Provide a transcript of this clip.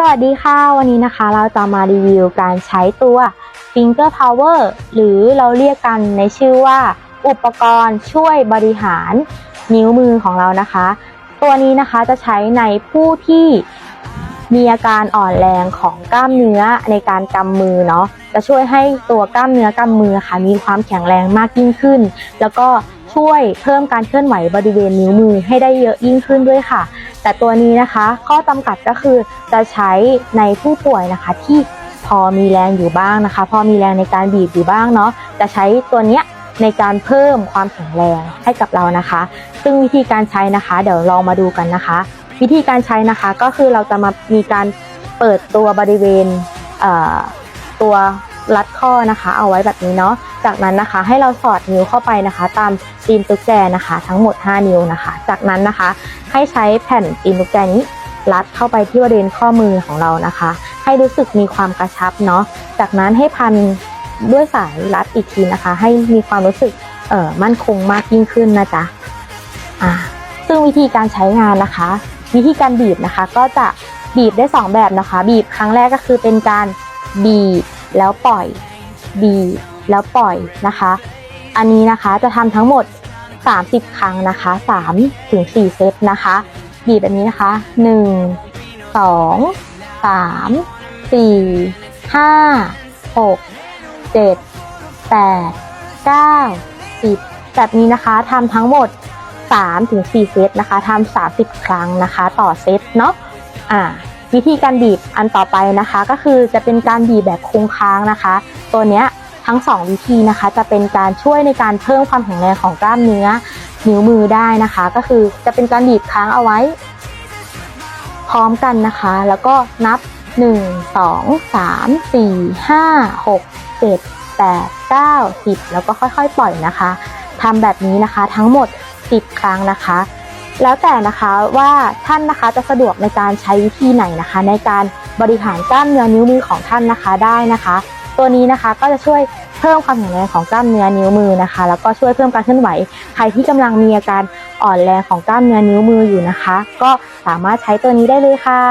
สวัสดีค่ะ วันนี้นะคะเราจะมารีวิวการใช้ตัว Finger Power หรือเราเรียกกันในชื่อว่า อุปกรณ์ช่วยบริหารนิ้วมือของเรานะคะ ตัวนี้นะคะจะใช้ในผู้ที่มีอาการอ่อนแรงของกล้ามเนื้อในการกำมือเนาะจะช่วยให้ตัวกล้ามเนื้อกำมือค่ะมีความแข็งแรงมากยิ่งขึ้น แล้วก็ช่วยเพิ่มการเคลื่อนไหวบริเวณนิ้วมือให้ได้เยอะยิ่งขึ้นด้วยค่ะ แต่ตัวนี้นะคะข้อจำกัดก็คือจะใช้ในผู้ป่วยนะคะที่พอมีแรงอยู่บ้างนะคะ พอมีแรงในการบีบอยู่บ้างเนาะจะใช้ตัวเนี้ยในการเพิ่มความแข็งแรงให้กับเรานะคะ ซึ่งวิธีการใช้นะคะ เดี๋ยวลองมาดูกันนะคะ วิธีการใช้นะคะก็คือเราจะมามีการเปิดตัวบริเวณเตัวรัดข้อนะคะ เอาไว้แบบนี้เนาะ จากนั้นนะคะให้เราสอดนิ้วเข้าไปนะคะ ตามตีนตุ๊กแกนะคะ ทั้งหมด 5 นิ้วนะคะ จากนั้นนะคะให้ใช้แผ่นตีนตุ๊กแกนี้รัดเข้าไปที่บริเวณข้อมือของเรานะคะ ให้รู้สึกมีความกระชับเนาะจากนั้นให้พันด้วยสายรัดอีกทีนะคะ ให้มีความรู้สึกเอ่อมั่นคงมากยิ่งขึ้นนะจ๊ะอ่าซึ่งวิธีการใช้งานนะคะ วิธีการบีบนะคะ ก็จะบีบได้ 2 แบบนะคะ บีบครั้งแรกก็คือเป็นการบีบแล้วปล่อยบีบ แล้วปล่อยนะคะ อันนี้นะคะจะทำทั้งหมด 30 ครั้งนะคะ3ถึง4เซตนะคะ บีบแบบนี้นะคะ 1 2 3 4 5 6 7 8 9 10 แบบนี้นะคะทำทั้งหมด 3 ถึง 4 เซตนะคะทำ30 ครั้งนะคะ ต่อเซตเนาะอ่าวิธีการบีบอันต่อไปนะคะ ก็คือจะเป็นการบีบแบบคงค้างนะคะ ตัวเนี้ย ทั้ง 2 วิธีนะคะ จะเป็นการช่วยในการเพิ่มความแข็งแรงของกล้ามเนื้อนิ้วมือได้นะคะ ก็คือจะเป็นการบีบค้างเอาไว้ พร้อมกันนะคะ แล้วก็นับ 1 2 3 4 5 6 7 8 9 10 แล้วก็ค่อยๆ ปล่อยนะคะทำแบบนี้นะคะทั้งหมด 10 ครั้งนะคะแล้วแต่นะคะว่าท่านนะคะจะสะดวกในการใช้วิธีไหนนะคะ ในการบริหารกล้ามเนื้อนิ้วมือของท่านนะคะได้นะคะ ตัวนี้นะคะก็จะช่วยเพิ่มความแข็งแรงของกล้ามเนื้อนิ้วมือนะคะ แล้วก็ช่วยเพิ่มการเคลื่อนไหว ใครที่กำลังมีอาการอ่อนแรงของกล้ามเนื้อนิ้วมืออยู่นะคะ ก็สามารถใช้ตัวนี้ได้เลยค่ะ